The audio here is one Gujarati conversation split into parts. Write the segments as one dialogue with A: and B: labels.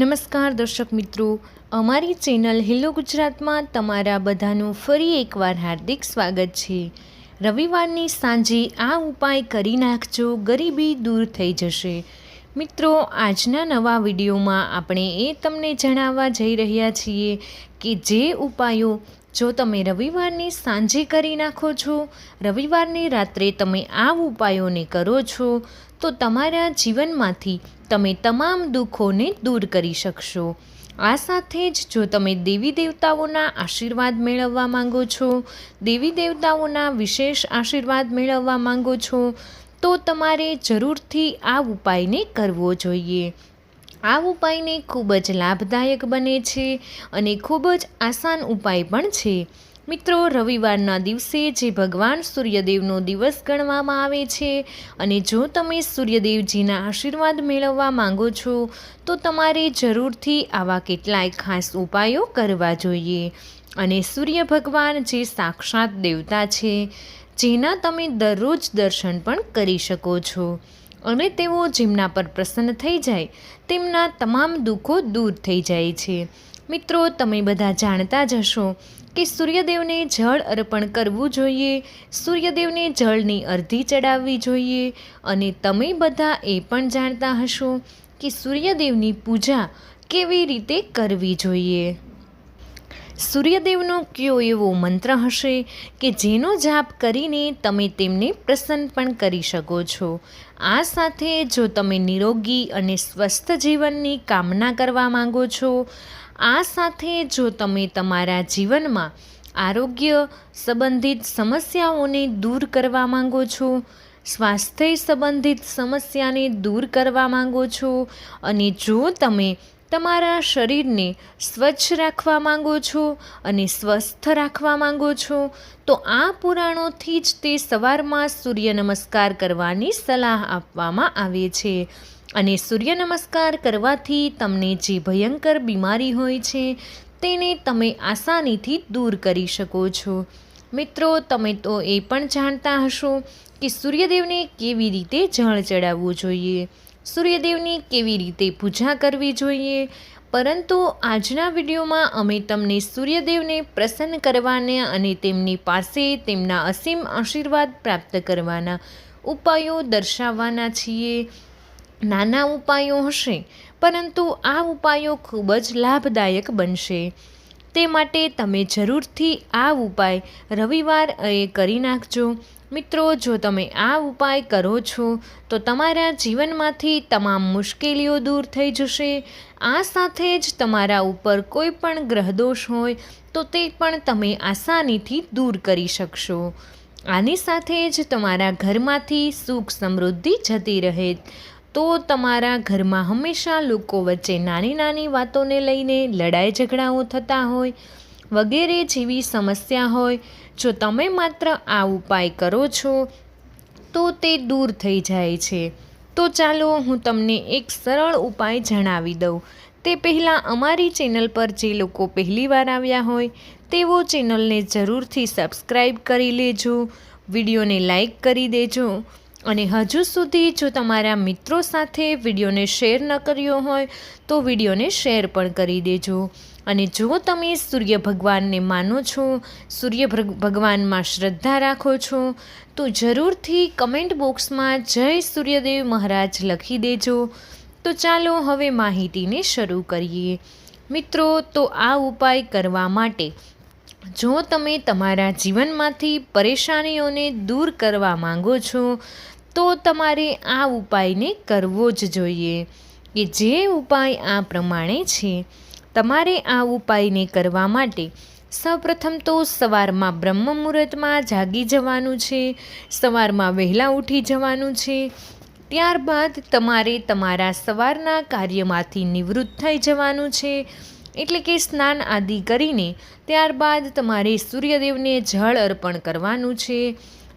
A: નમસ્કાર દર્શક મિત્રો. અમારી ચેનલ હેલો ગુજરાતમાં તમારા બધાનું ફરી એકવાર હાર્દિક સ્વાગત છે. રવિવારની સાંજે આ ઉપાય કરી નાખજો, ગરીબી દૂર થઈ જશે. મિત્રો, આજના નવા વિડીયોમાં આપણે એ તમને જણાવવા જઈ રહ્યા છીએ કે જે ઉપાયો જો તમે રવિવારની સાંજે કરી નાખો છો, રવિવારની રાત્રે તમે આ ઉપાયોને કરો છો, તો તમારા જીવનમાંથી તમે તમામ દુઃખોને દૂર કરી શકશો. આ સાથે જ જો તમે દેવી દેવતાઓના આશીર્વાદ મેળવવા માંગો છો, દેવી દેવતાઓના વિશેષ આશીર્વાદ મેળવવા માંગો છો, તો તમારે જરૂરથી આ ઉપાયને કરવો જોઈએ. આ ઉપાયને ખૂબ જ લાભદાયક બને છે અને ખૂબ જ આસાન ઉપાય પણ છે. મિત્રો, રવિવારના દિવસે જે ભગવાન સૂર્યદેવનો દિવસ ગણવામાં આવે છે અને જો તમે સૂર્યદેવજીના આશીર્વાદ મેળવવા માંગો છો, તો તમારે જરૂરથી આવા કેટલાય ખાસ ઉપાયો કરવા જોઈએ. અને સૂર્ય ભગવાન જે સાક્ષાત દેવતા છે, જેના તમે દરરોજ દર્શન પણ કરી શકો છો. અને તેઓ જેમના પર પ્રસન્ન થઈ જાય, તેમના તમામ દુઃખો દૂર થઈ જાય છે. મિત્રો, તમે બધા જાણતા જ હશો કે સૂર્યદેવને જળ અર્પણ કરવું જોઈએ, સૂર્યદેવને જળની અર્ધી ચડાવવી જોઈએ અને તમે બધા એ પણ જાણતા હશો કે સૂર્યદેવની પૂજા કેવી રીતે કરવી જોઈએ. સૂર્યદેવનો કયો એવો મંત્ર હશે કે જેનો જાપ કરીને તમે તેમને પ્રસન્ન પણ કરી શકો છો? આ સાથે જો તમે નિરોગી અને સ્વસ્થ જીવનની કામના કરવા માંગો છો, આ સાથે જો તમે તમારા જીવનમાં આરોગ્ય સંબંધિત સમસ્યાઓને દૂર કરવા માંગો છો, સ્વાસ્થ્ય સંબંધિત સમસ્યાને દૂર કરવા માંગો છો અને જો તમે તમારા શરીરને સ્વચ્છ રાખવા માંગો છો અને સ્વસ્થ રાખવા માંગો છો, તો આ પુરાણોથી જ તે સવારમાં સૂર્ય નમસ્કાર કરવાની સલાહ આપવામાં આવે છે. અને સૂર્ય નમસ્કાર કરવાથી તમને જે ભયંકર બીમારી હોય છે, તેને તમે આસાનીથી દૂર કરી શકો છો. મિત્રો, તમે તો એ પણ જાણતા હશો કે સૂર્યદેવને કેવી રીતે જળ ચડાવવું જોઈએ. સૂર્યદેવની કેવી રીતે પૂજા કરવી જોઈએ? પરંતુ આજના વિડીયોમાં અમે તમને સૂર્યદેવને પ્રસન્ન કરવાના અને તેમની પાસે તેમના અસીમ આશીર્વાદ પ્રાપ્ત કરવાના ઉપાયો દર્શાવવાના છીએ. નાના ઉપાયો હશે, પરંતુ આ ઉપાયો ખૂબ જ લાભદાયક બનશે. તે માટે તમે જરૂરથી આ ઉપાય રવિવાર એ કરી નાખજો. મિત્રો, જો તમે આ ઉપાય કરો છો, તો તમારા જીવનમાંથી તમામ મુશ્કેલીઓ દૂર થઈ જશે. આ સાથે જ તમારા ઉપર કોઈ પણ ગ્રહદોષ હોય, તો તે પણ તમે આસાનીથી દૂર કરી શકશો. આની સાથે જ તમારા ઘરમાંથી સુખ સમૃદ્ધિ જતી રહે. તો તમારા ઘરમાં હંમેશા લોકો વચ્ચે નાની નાની વાતોને લઈને લડાઈ ઝઘડાઓ થતા હોય, વગેરે જેવી સમસ્યા હોય જો તમે માત્ર આ ઉપાય કરો છો, તો તે દૂર થઈ જાય છે. તો ચાલો હું તમને એક સરળ ઉપાય જણાવી દઉં. તે પહેલાં અમારી ચેનલ પર જે લોકો પહેલીવાર આવ્યા હોય, તેઓ ચેનલને જરૂરથી સબસ્ક્રાઈબ કરી લેજો, વિડીયોને લાઈક કરી દેજો અને હજુ સુધી જો તમારા મિત્રો સાથે વિડીયોને શેર ન કર્યો હોય, તો વિડીયોને શેર પણ કરી દેજો. અને જો તમે સૂર્ય ભગવાનને માનો છો, સૂર્ય ભગવાનમાં શ્રદ્ધા રાખો છો, તો જરૂરથી કમેન્ટ બોક્સમાં જય સૂર્યદેવ મહારાજ લખી દેજો. તો ચાલો હવે માહિતીને શરૂ કરીએ. મિત્રો, તો આ ઉપાય કરવા માટે જો તમે તમારા જીવનમાંથી પરેશાનીઓને દૂર કરવા માંગો છો, તો તમારે આ ઉપાયને કરવો જ જોઈએ. કે જે ઉપાય આ પ્રમાણે છે તમારે આ ઉપાયને કરવા માટે સૌપ્રથમ તો સવારમાં બ્રહ્મ મુહૂર્તમાં જાગી જવાનું છે, સવારમાં વહેલા ઉઠી જવાનું છે, ત્યારબાદ તમારે તમારા સવારના કાર્યમાંથી નિવૃત્ત થઈ જવાનું છે, એટલે કે સ્નાન આદિ કરીને ત્યારબાદ તમારે સૂર્યદેવને જળ અર્પણ કરવાનું છે,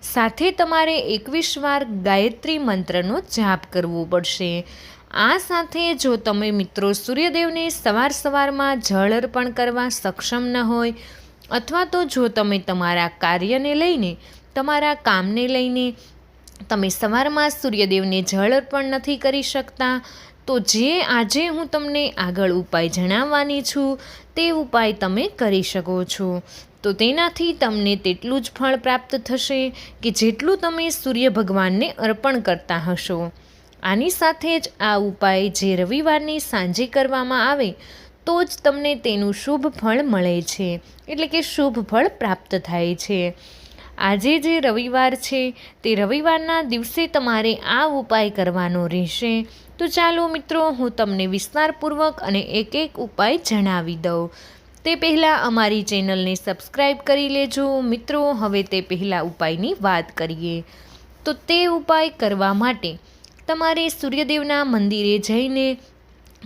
A: સાથે તમારે એકવીસ વાર ગાયત્રી મંત્રનો જાપ કરવો પડશે. આ સાથે જો તમે મિત્રો સૂર્યદેવને સવાર સવારમાં જળ અર્પણ કરવા સક્ષમ ન હોય, અથવા તો જો તમે તમારા કાર્યને લઈને, તમારા કામને લઈને, તમે સવારમાં સૂર્યદેવને જળ અર્પણ નથી કરી શકતા, તો જે આજે હું તમને આગળ ઉપાય જણાવવાની છું, તે ઉપાય તમે કરી શકો છો. તો તેનાથી તમને તેટલું જ ફળ પ્રાપ્ત થશે કે જેટલું તમે સૂર્ય ભગવાનને અર્પણ કરતા હશો. આની સાથે જ આ ઉપાય જે રવિવારની સાંજે કરવામાં આવે, તો જ તમને તેનું શુભ ફળ મળે છે. એટલે કે શુભ ફળ પ્રાપ્ત થાય છે. આજે જે રવિવાર છે, તે રવિવારના દિવસે તમારે આ ઉપાય કરવાનો રહેશે. તો ચાલો મિત્રો, હું તમને વિસ્તારપૂર્વક અને એક એક ઉપાય જણાવી દઉં. તે પહેલાં અમારી ચેનલને સબસ્ક્રાઈબ કરી લેજો. મિત્રો, હવે તે પહેલાં ઉપાયની વાત કરીએ. તો તે ઉપાય કરવા માટે તમારે સૂર્યદેવના મંદિરે જઈને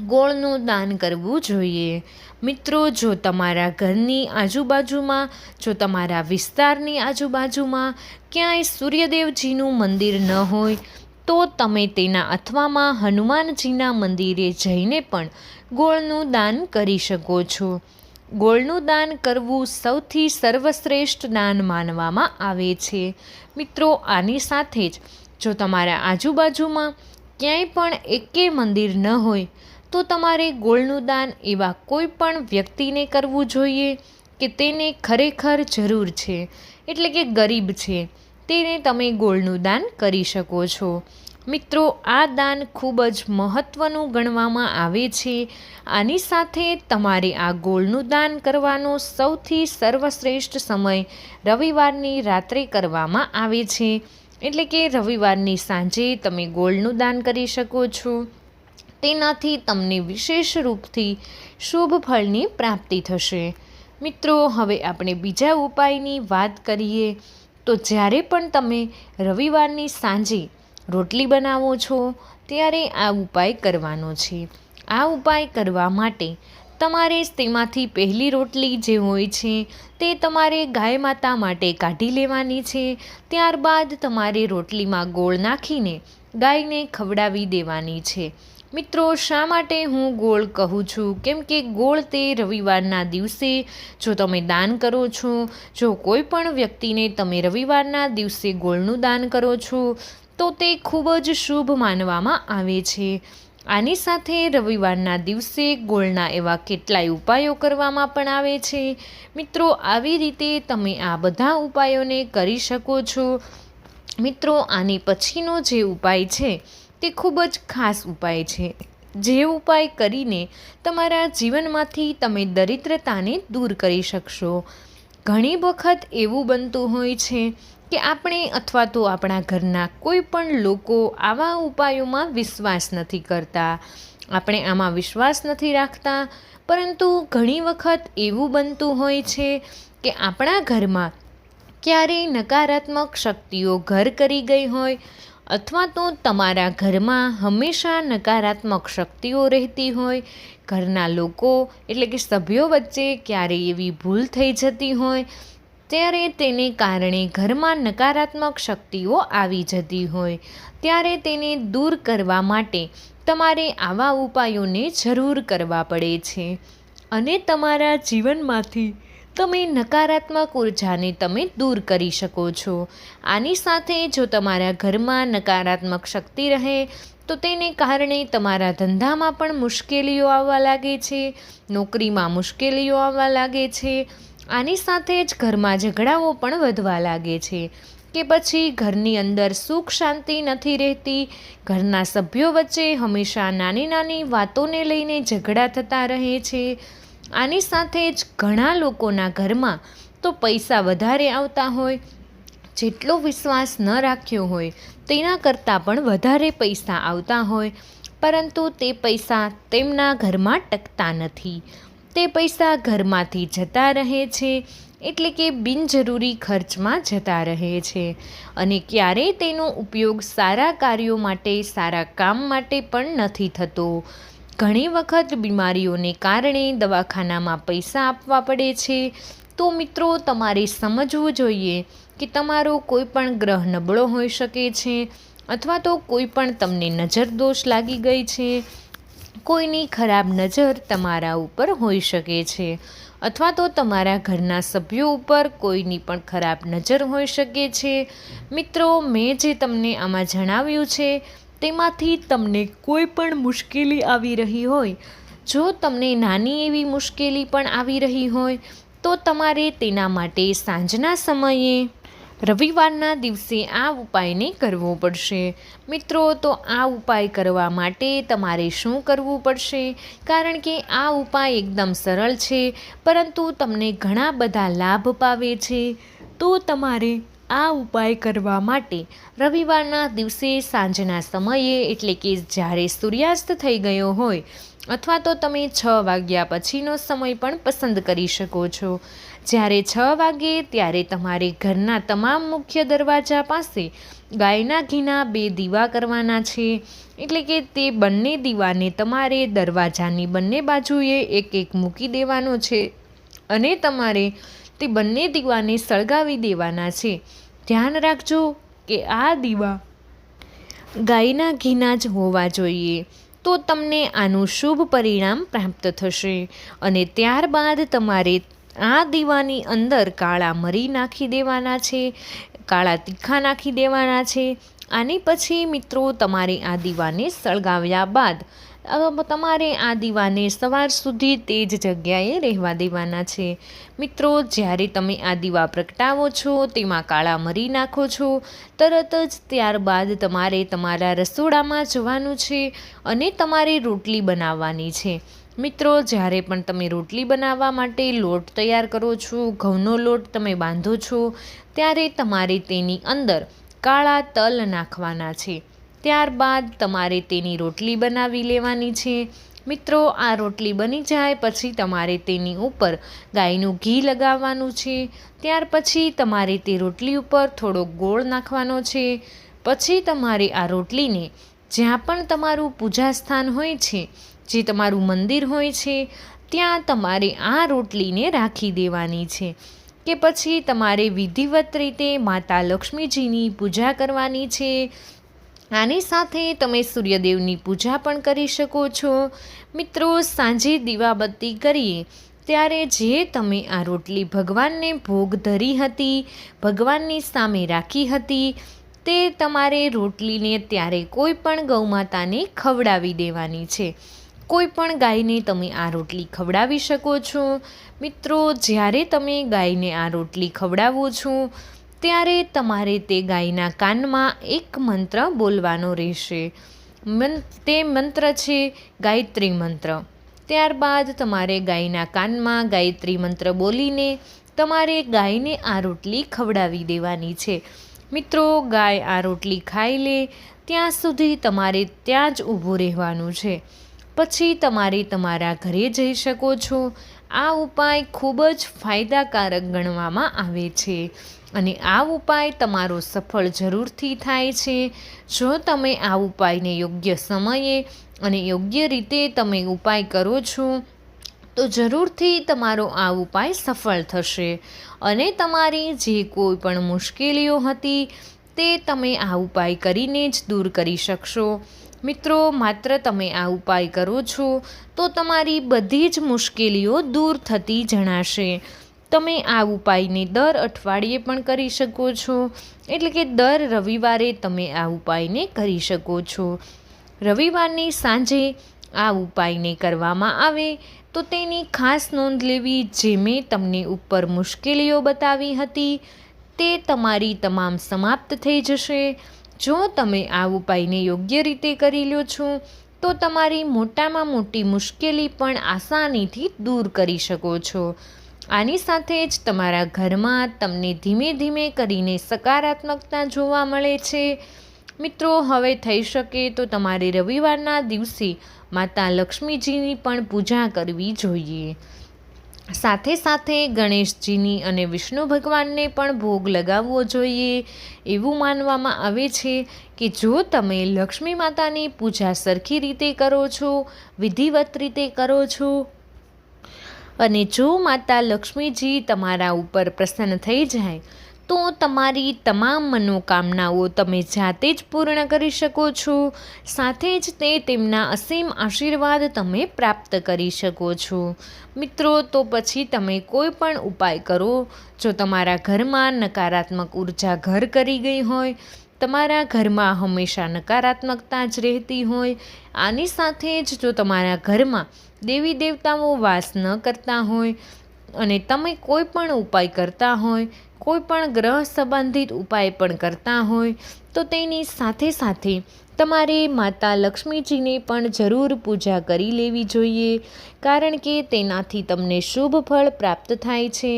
A: ગોળનું દાન કરવું જોઈએ. મિત્રો, જો તમારા ઘરની આજુબાજુમાં, જો તમારા વિસ્તારની આજુબાજુમાં ક્યાંય સૂર્યદેવજીનું મંદિર ન હોય, તો તમે તેના અથવામાં હનુમાનજીના મંદિરે જઈને પણ ગોળનું દાન કરી શકો છો. ગોળનું દાન કરવું સૌથી સર્વશ્રેષ્ઠ દાન માનવામાં આવે છે. મિત્રો, આની સાથે જ જો તમારા આજુબાજુમાં ક્યાંય પણ એકે મંદિર ન હોય, તો તમારે ગોળનું દાન એવા કોઈ પણ વ્યક્તિને કરવું જોઈએ કે તેને ખરેખર જરૂર છે, એટલે કે ગરીબ છે, તેને તમે ગોળનું દાન કરી શકો છો. મિત્રો, આ દાન ખૂબ જ મહત્ત્વનું ગણવામાં આવે છે. આની સાથે તમારે આ ગોળનું દાન કરવાનો સૌથી સર્વશ્રેષ્ઠ સમય રવિવારની રાત્રે કરવામાં આવે છે. એટલે કે રવિવારની સાંજે તમે ગોળનું દાન કરી શકો છો. તેનાથી તમને વિશેષ રૂપથી શુભ ફળની પ્રાપ્તિ થશે. મિત્રો, હવે આપણે બીજા ઉપાયની વાત કરીએ. તો જ્યારે પણ તમે રવિવારની સાંજે રોટલી બનાવો છો, ત્યારે આ ઉપાય કરવાનો છે. આ ઉપાય કરવા માટે તમારે તેમાંથી પહેલી રોટલી જે હોય છે, તે તમારે ગાય માતા માટે કાઢી લેવાની છે. ત્યારબાદ તમારે રોટલીમાં ગોળ નાખીને ગાયને ખવડાવી દેવાની છે. મિત્રો, શા માટે હું ગોળ કહું છું? કેમ કે ગોળ તે રવિવારના દિવસે જો તમે દાન કરો છો, જો કોઈ પણ વ્યક્તિને તમે રવિવારના દિવસે ગોળનું દાન કરો છો, તો તે ખૂબ જ શુભ માનવામાં આવે છે. આની સાથે રવિવારના દિવસે ગોળના એવા કેટલાય ઉપાયો કરવામાં પણ આવે છે. મિત્રો, આવી રીતે તમે આ બધા ઉપાયોને કરી શકો છો. મિત્રો, આની પછીનો જે ઉપાય છે તે ખૂબ જ ખાસ ઉપાય છે. જે ઉપાય કરીને તમારા જીવનમાંથી તમે દરિદ્રતાને દૂર કરી શકશો. ઘણી વખત એવું બનતું હોય છે કે આપણે અથવા તો આપણા ઘરના કોઈ પણ લોકો આવા ઉપાયોમાં વિશ્વાસ નથી કરતા. આપણે આમાં વિશ્વાસ નથી રાખતા. પરંતુ ઘણી વખત એવું બનતું હોય છે કે આપણા ઘરમાં ક્યારેય નકારાત્મક શક્તિઓ ઘર કરી ગઈ હોય અથવા તો તમારા ઘરમાં હંમેશા નકારાત્મક શક્તિઓ રહેતી હોય. ઘરના લોકો એટલે કે સભ્યો વચ્ચે ક્યારેય એવી ભૂલ થઈ જતી હોય ત્યારે તેને કારણે ઘરમાં નકારાત્મક શક્તિઓ આવી જતી હોય. ત્યારે તેને દૂર કરવા માટે તમારે આવા ઉપાયોને જરૂર કરવા પડે છે. અને તમારા જીવનમાંથી તમે નકારાત્મક ઉર્જાને તમે દૂર કરી શકો છો. આની સાથે જો તમારા ઘરમાં નકારાત્મક શક્તિ રહે, તો તેને કારણે તમારા ધંધામાં પણ મુશ્કેલીઓ આવવા લાગે છે, નોકરીમાં મુશ્કેલીઓ આવવા લાગે છે આની સાથે જ ઘરમાં ઝઘડાઓ પણ વધવા લાગે છે કે પછી ઘરની અંદર સુખ શાંતિ નથી રહેતી, ઘરના સભ્યો વચ્ચે હંમેશા નાની નાની વાતોને લઈને ઝઘડા થતા રહે છે. આની સાથે જ ઘણા લોકોના ઘરમાં તો પૈસા વધારે આવતા હોય, જેટલો વિશ્વાસ ન રાખ્યો હોય તેના કરતાં પણ વધારે પૈસા આવતા હોય, પરંતુ તે પૈસા તેમના ઘરમાં ટકતા નથી. તે પૈસા ઘરમાંથી જતા રહે છે, એટલે કે બિનજરૂરી ખર્ચમાં જતા રહે છે. અને ક્યારેય તેનો ઉપયોગ સારા કાર્યો માટે, સારા કામ માટે પણ નથી થતો. ઘણી વખત બીમારીઓને કારણે દવાખાનામાં પૈસા આપવા પડે છે. તો મિત્રો, તમારે સમજવું જોઈએ કે તમારો કોઈ પણ ગ્રહ નબળો હોઈ શકે છે, અથવા તો કોઈ પણ તમને નજર દોષ લાગી ગઈ છે. કોઈની ખરાબ નજર તમારા ઉપર હોઈ શકે છે. અથવા તો તમારા ઘરના સભ્યો ઉપર કોઈની પણ ખરાબ નજર હોઈ શકે છે. મિત્રો, મેં જે તમને આમાં જણાવ્યું છે, તેમાંથી તમને કોઈ પણ મુશ્કેલી આવી રહી હોય, જો તમને નાની એવી મુશ્કેલી પણ આવી રહી હોય, તો તમારે તેના માટે સાંજના સમયે રવિવારના દિવસે આ ઉપાયને કરવો પડશે. મિત્રો, તો આ ઉપાય કરવા માટે તમારે શું કરવું પડશે? કારણ કે આ ઉપાય એકદમ સરળ છે, પરંતુ તમને ઘણા બધા લાભ પાવે છે. તો તમારે આ ઉપાય કરવા માટે રવિવારના દિવસે સાંજના સમયે, એટલે કે જ્યારે સૂર્યાસ્ત થઈ ગયો હોય અથવા તો તમે છ વાગ્યા પછીનો સમય પણ પસંદ કરી શકો છો. જ્યારે છ વાગે, ત્યારે તમારે ઘરના તમામ મુખ્ય દરવાજા પાસે ગાયના ઘીના બે દીવા કરવાના છે. એટલે કે તે બંને દીવાને તમારે દરવાજાની બંને બાજુએ એક એક મૂકી દેવાનો છે અને તમારે તે બંને દીવાને સળગાવી દેવાના છે. ધ્યાન રાખજો કે આ દીવા ગાયના ઘીના જ હોવા જોઈએ. તો તમને આનું શુભ પરિણામ પ્રાપ્ત થશે. અને ત્યારબાદ તમારે આ દીવાની અંદર કાળા મરી નાખી દેવાના છે, કાળા તીખા નાખી દેવાના છે. આની પછી મિત્રો તમારે આ દીવાને સળગાવ્યા બાદ તમારે આ દીવાને સવાર સુધી તે જ જગ્યાએ રહેવા દેવાના છે. મિત્રો, જ્યારે તમે આ દીવા પ્રગટાવો છો, તેમાં કાળા મરી નાખો છો, તરત જ ત્યારબાદ તમારે તમારા રસોડામાં જવાનું છે અને તમારે રોટલી બનાવવાની છે. મિત્રો, જ્યારે પણ તમે રોટલી બનાવવા માટે લોટ તૈયાર કરો છો, ઘઉંનો લોટ તમે બાંધો છો, ત્યારે તમારે તેની અંદર કાળા તલ નાખવાના છે. ત્યારબાદ તમારે તેની રોટલી બનાવી લેવાની છે. મિત્રો, આ રોટલી બની જાય પછી તમારે તેની ઉપર ગાયનું ઘી લગાવવાનું છે. ત્યાર પછી તમારે તે રોટલી ઉપર થોડો ગોળ નાખવાનો છે. પછી તમારે આ રોટલીને જ્યાં પણ તમારું પૂજા સ્થાન હોય છે, જે તમારું મંદિર હોય છે, ત્યાં તમારે આ રોટલીને રાખી દેવાની છે કે પછી તમારે વિધિવત રીતે માતા લક્ષ્મીજીની પૂજા કરવાની છે. આની સાથે તમે સૂર્યદેવની પૂજા પણ કરી શકો છો. મિત્રો, સાંજે દીવાબત્તી કરીએ, ત્યારે જે તમે આ રોટલી ભગવાનને ભોગ ધરી હતી, ભગવાનની સામે રાખી હતી, તે તમારે રોટલીને ત્યારે કોઈ પણ ગૌમાતાને ખવડાવી દેવાની છે. કોઈ પણ ગાયને તમે આ રોટલી ખવડાવી શકો છો. મિત્રો, જ્યારે તમે ગાયને આ રોટલી ખવડાવો છો ત્યારે તમારે તે ગાયના કાનમાં એક મંત્ર બોલવાનો રહેશે. તે મંત્ર છે ગાયત્રી મંત્ર. ત્યારબાદ તમારે ગાયના કાનમાં ગાયત્રી મંત્ર બોલીને તમારે ગાયને આ રોટલી ખવડાવી દેવાની છે. મિત્રો, ગાય આ રોટલી ખાઈ લે, ત્યાં સુધી તમારે ત્યાં જ ઊભું રહેવાનું છે. પછી તમારે તમારા ઘરે જઈ શકો છો. આ ઉપાય ખૂબ જ ફાયદાકારક ગણવામાં આવે છે. અને આ ઉપાય તમારો સફળ જરૂરથી થાય છે. જો તમે આ ઉપાયને યોગ્ય સમયે અને યોગ્ય રીતે તમે ઉપાય કરો છો, તો જરૂરથી તમારો આ ઉપાય સફળ થશે. અને તમારી જે કોઈ પણ મુશ્કેલીઓ હતી, તે તમે આ ઉપાય કરીને જ દૂર કરી શકશો. મિત્રો, માત્ર તમે આ ઉપાય કરો છો, તો તમારી બધી જ મુશ્કેલીઓ દૂર થતી જણાશે. તમે આ ઉપાયને દર અઠવાડિયે પણ કરી શકો છો. એટલે કે દર રવિવારે તમે આ ઉપાયને કરી શકો છો. રવિવારની સાંજે આ ઉપાયને કરવામાં આવે તો તેની ખાસ નોંધ લેવી જે મેં તમને ઉપર મુશ્કેલીઓ બતાવી હતી, તે તમારી તમામ સમાપ્ત થઈ જશે. જો તમે આ ઉપાયને યોગ્ય રીતે કરી લો છો, તો તમારી મોટામાં મોટી મુશ્કેલી પણ આસાનીથી દૂર કરી શકો છો. આની સાથે જ તમારા ઘરમાં તમને ધીમે ધીમે કરીને સકારાત્મકતા જોવા મળે છે. મિત્રો, હવે થઈ શકે તો તમારે રવિવારના દિવસે માતા લક્ષ્મીજીની પણ પૂજા કરવી જોઈએ. સાથે સાથે ગણેશજીની અને વિષ્ણુ ભગવાનને પણ ભોગ લગાવવો જોઈએ. એવું માનવામાં આવે છે કે જો તમે લક્ષ્મી માતાની પૂજા સરખી રીતે કરો છો, વિધિવત રીતે કરો છો અને જો માતા લક્ષ્મીજી તમારા ઉપર પ્રસન્ન થઈ જાય, તો તમારી તમામ મનોકામનાઓ તમે જાતે જ પૂર્ણ કરી શકો છો. સાથે જ તે તેમના અસીમ આશીર્વાદ તમે પ્રાપ્ત કરી શકો છો. મિત્રો, તો પછી તમે કોઈ પણ ઉપાય કરો. જો તમારા ઘરમાં નકારાત્મક ઊર્જા ઘર કરી ગઈ હોય, તમારા ઘરમાં હંમેશા નકારાત્મકતા જ રહેતી હોય. આની સાથે જ જો તમારા ઘરમાં દેવી દેવતાઓ વાસ ન કરતા હોય અને તમે કોઈ પણ ઉપાય કરતા હોય, કોઈ પણ ગ્રહ સંબંધિત ઉપાય પણ કરતા હોય, તો તેની સાથે સાથે તમારે માતા લક્ષ્મીજીને પણ જરૂર પૂજા કરી લેવી જોઈએ, કારણ કે તેનાથી તમને શુભ ફળ પ્રાપ્ત થાય છે.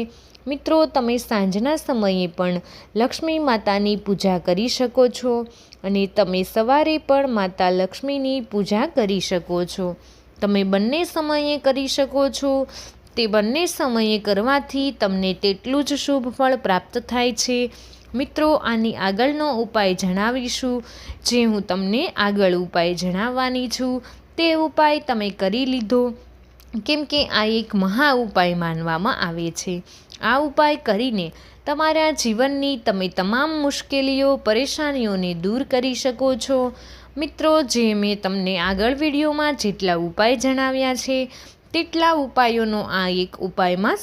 A: મિત્રો, તમે સાંજના સમયે પણ લક્ષ્મી માતાની પૂજા કરી શકો છો અને તમે સવારે પણ માતા લક્ષ્મીની પૂજા કરી શકો છો. તમે બંને સમયે કરી શકો છો. તે બંને સમયે કરવાથી તમને તેટલું જ શુભ ફળ પ્રાપ્ત થાય છે. મિત્રો, આની આગળનો ઉપાય જણાવીશું. જે હું તમને આગળ ઉપાય જણાવવાની છું. તે ઉપાય તમે કરી લીધો. કેમ કે આ એક મહા ઉપાય માનવામાં આવે છે. આ ઉપાય કરીને તમારા જીવનની તમે તમામ મુશ્કેલીઓ, પરેશાનીઓને દૂર કરી શકો છો. મિત્રો, જે મેં તમને આગળ વિડીયોમાં જેટલા ઉપાય જણાવ્યા છે, તેટલા ઉપાયોનો આ એક ઉપાયમાં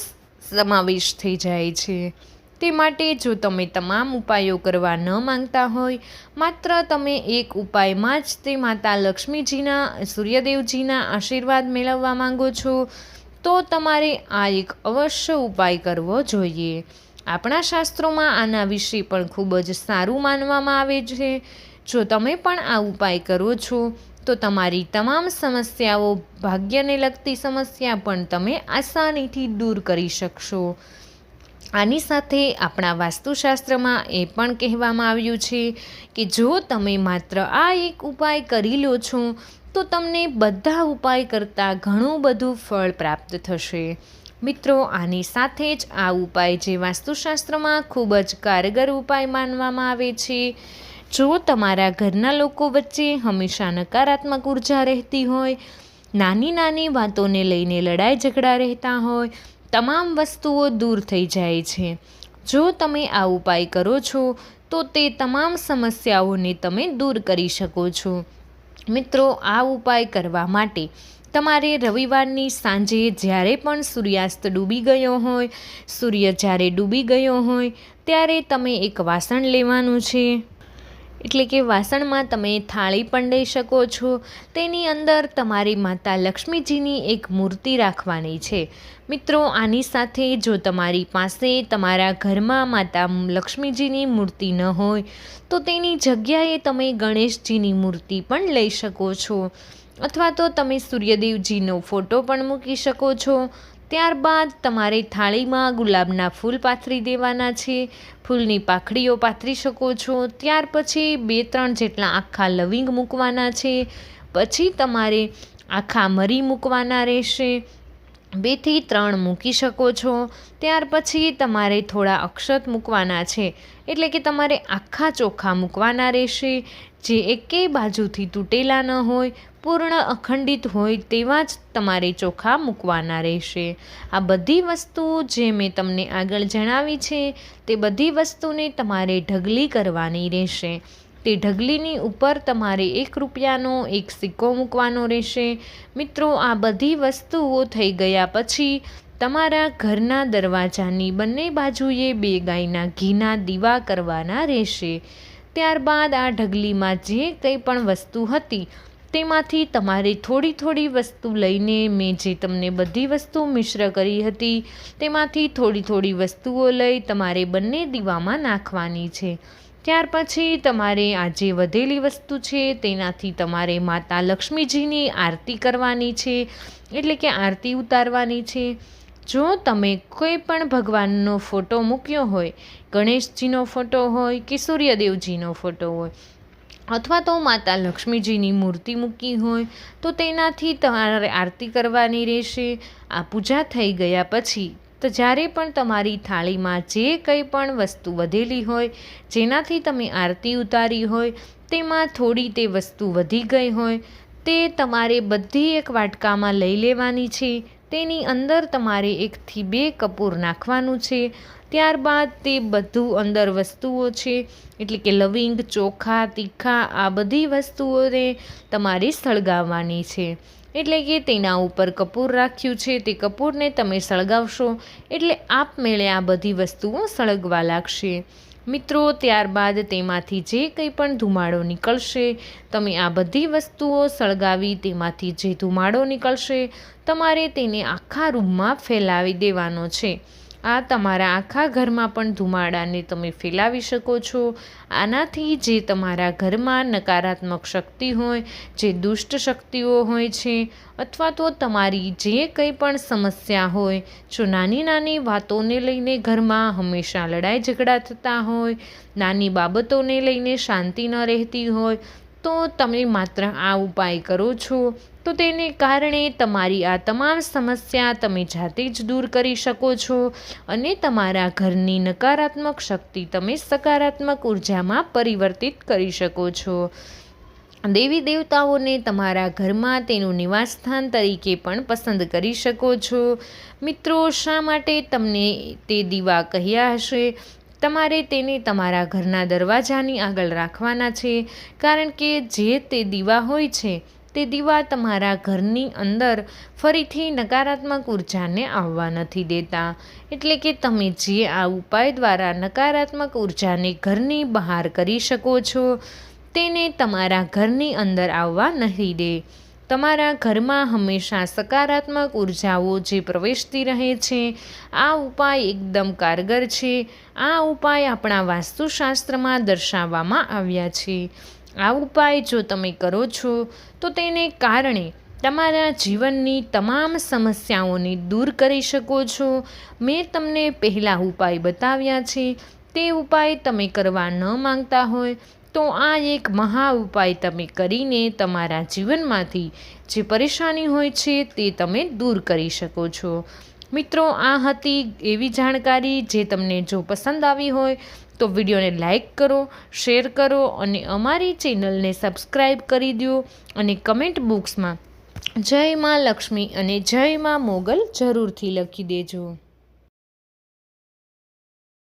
A: સમાવેશ થઈ જાય છે. તે માટે જો તમે તમામ ઉપાયો કરવા ન માંગતા હોય, માત્ર તમે એક ઉપાયમાં જ તે માતા લક્ષ્મીજીના, સૂર્યદેવજીના આશીર્વાદ મેળવવા માંગો છો, તો તમારે આ એક અવશ્ય ઉપાય કરવો જોઈએ. આપણા શાસ્ત્રોમાં આના વિશે પણ ખૂબ જ સારું માનવામાં આવે છે. જો તમે પણ આ ઉપાય કરો છો, તો તમારી તમામ સમસ્યાઓ ભાગ્યને લગતી સમસ્યા પણ તમે આસાનીથી દૂર કરી શકશો. આની સાથે આપણા વાસ્તુશાસ્ત્રમાં એ પણ કહેવામાં આવ્યું છે કે જો તમે માત્ર આ એક ઉપાય કરી લો છો, તો તમને બધા ઉપાય કરતાં ઘણું બધું ફળ પ્રાપ્ત થશે. મિત્રો, આની સાથે જ આ ઉપાય જે વાસ્તુશાસ્ત્રમાં ખૂબ જ કારગર ઉપાય માનવામાં આવે છે જો તમારા ઘરના લોકો વચ્ચે હંમેશા નકારાત્મક ઊર્જા રહેતી હોય, નાની નાની વાતોને લઈને લડાઈ ઝઘડા રહેતા હોય, તમામ વસ્તુઓ દૂર થઈ જાય છે. જો તમે આ ઉપાય કરો છો, તો તે તમામ સમસ્યાઓને તમે દૂર કરી શકો છો. મિત્રો, આ ઉપાય કરવા માટે તમારે રવિવારની સાંજે જ્યારે પણ સૂર્યાસ્ત ડૂબી ગયો હોય, સૂર્ય જ્યારે ડૂબી ગયો હોય, ત્યારે તમે એક વાસણ લેવાનું છે. એટલે કે વાસણમાં તમે થાળી પણ લઈ શકો છો. તેની અંદર તમારી માતા લક્ષ્મીજીની એક મૂર્તિ રાખવાની છે. મિત્રો, આની સાથે જો તમારી પાસે તમારા ઘરમાં માતા લક્ષ્મીજીની મૂર્તિ ન હોય, તો તેની જગ્યાએ તમે ગણેશજીની મૂર્તિ પણ લઈ શકો છો. અથવા તો તમે સૂર્યદેવજીનો ફોટો પણ મૂકી શકો છો. ત્યારબાદ તમારે થાળીમાં ગુલાબના ફૂલ પાથરી દેવાના છે. ફૂલની પાખડીઓ પાથરી શકો છો. ત્યાર પછી બે ત્રણ જેટલા આખા લવિંગ મૂકવાના છે. પછી તમારે આખા મરી મૂકવાના રહેશે. બેથી ત્રણ મૂકી શકો છો. ત્યાર પછી તમારે થોડા અક્ષત મૂકવાના છે. એટલે કે તમારે આખા ચોખા મૂકવાના રહેશે. જે એકેય બાજુથી તૂટેલા ન હોય, પૂર્ણ અખંડિત હોય તેવા જ તમારે ચોખા મૂકવાના રહેશે. આ બધી વસ્તુઓ જે મેં તમને આગળ જણાવી છે, તે બધી વસ્તુને તમારે ઢગલી કરવાની રહેશે. તે ઢગલીની ઉપર તમારે એક રૂપિયાનો, એક સિક્કો મૂકવાનો રહેશે. મિત્રો, આ બધી વસ્તુઓ થઈ ગયા પછી તમારા ઘરના દરવાજાની બંને બાજુએ બે ગાયના ઘીના દીવા કરવાના રહેશે. ત્યારબાદ આ ઢગલીમાં જે કંઈ પણ વસ્તુ હતી, તેમાંથી તમારે થોડી થોડી વસ્તુ લઈને મેં જે તમને બધી વસ્તુ મિશ્ર કરી હતી, તેમાંથી થોડી થોડી વસ્તુઓ લઈ તમારે બંને દીવામાં નાખવાની છે. ત્યાર પછી તમારે આ જે વધેલી વસ્તુ છે, તેનાથી તમારે માતા લક્ષ્મીજીની આરતી કરવાની છે, એટલે કે આરતી ઉતારવાની છે. જો તમે કોઈ પણ ભગવાનનો ફોટો મૂક્યો હોય, ગણેશજીનો ફોટો હોય કે સૂર્યદેવજીનો ફોટો હોય, અથવા તો માતા લક્ષ્મીજીની મૂર્તિ મૂકી હોય, તો તેનાથી તમારે આરતી કરવાની રહેશે. આ પૂજા થઈ ગયા પછી તો જ્યારે પણ તમારી થાળીમાં જે કંઈ પણ વસ્તુ વધેલી હોય, જેનાથી તમે આરતી ઉતારી હોય, તેમાં થોડી તે વસ્તુ વધી ગઈ હોય, તે તમારે બધી એક વાટકામાં લઈ લેવાની છે. તેની અંદર તમારે એકથી બે કપૂર નાખવાનું છે. ત્યારબાદ તે બધું અંદર વસ્તુઓ છે, એટલે કે લવિંગ, ચોખા, તીખા, આ બધી વસ્તુઓને તમારે સળગાવવાની છે. એટલે કે તેના ઉપર કપૂર રાખ્યું છે. તે કપૂરને તમે સળગાવશો એટલે આપમેળે આ બધી વસ્તુઓ સળગવા લાગશે. મિત્રો, ત્યારબાદ તેમાંથી જે કંઈ પણ ધુમાડો નીકળશે, તમે આ બધી વસ્તુઓ સળગાવી તેમાંથી જે ધુમાડો નીકળશે, તમારે તેને આખા રૂમમાં ફેલાવી દેવાનો છે. આ તમારા આખા ઘરમાં પણ ધુમાડાને તમે ફેલાવી શકો છો. આનાથી જે તમારા ઘરમાં નકારાત્મક શક્તિ હોય, જે દુષ્ટ શક્તિઓ હોય છે, અથવા તો તમારી જે કંઈ પણ સમસ્યા હોય, જો નાની નાની વાતોને લઈને ઘરમાં હંમેશા લડાઈ ઝઘડા થતા હોય, નાની બાબતોને લઈને શાંતિ ન રહેતી હોય તો તમે માત્ર આ ઉપાય કરો છો, તો તેને કારણે તમારી આ તમામ સમસ્યા તમે જાતે જ દૂર કરી શકો છો અને તમારા ઘરની નકારાત્મક શક્તિ તમે સકારાત્મક ઉર્જામાં પરિવર્તિત કરી શકો છો. દેવી દેવતાઓને તમારા ઘરમાં તેનું નિવાસસ્થાન તરીકે પણ પસંદ કરી શકો છો. મિત્રો, શા માટે તમને તે દીવા કહ્યા હશે? તમારે તેને તમારા ઘરના દરવાજાની આગળ રાખવાના છે, કારણ કે જે તે દીવા હોય છે, તે દીવા તમારા ઘરની અંદર ફરીથી નકારાત્મક ઉર્જાને આવવા નથી દેતા. એટલે કે તમે જે આ ઉપાય દ્વારા નકારાત્મક ઉર્જાને ઘરની બહાર કરી શકો છો, તેને તમારા ઘરની અંદર આવવા નહીં દે. તમારા ઘરમાં હંમેશા સકારાત્મક ઉર્જાઓ જે પ્રવેશતી રહે છે, આ ઉપાય એકદમ કારગર છે. આ ઉપાય આપણા વાસ્તુશાસ્ત્રમાં દર્શાવવામાં આવ્યા છે. આ ઉપાય જો તમે કરો છો, તો તેને કારણે તમારા જીવનની તમામ સમસ્યાઓને દૂર કરી શકો છો. મેં તમને પહેલાં ઉપાય બતાવ્યા છે. તે ઉપાય તમે કરવા ન માંગતા હોય તો આ એક મહા ઉપાય તમે કરીને તમારા જીવનમાંથી જે પરેશાની હોય છે તે તમે દૂર કરી શકો છો. મિત્રો, આ હતી એવી જાણકારી જે તમને જો પસંદ આવી હોય તો વિડીયોને લાઇક કરો, શેર કરો અને અમારી ચેનલને સબસ્ક્રાઈબ કરી દો અને કમેન્ટ બોક્સમાં જય માં લક્ષ્મી અને જય માં મોગલ જરૂરથી લખી દેજો.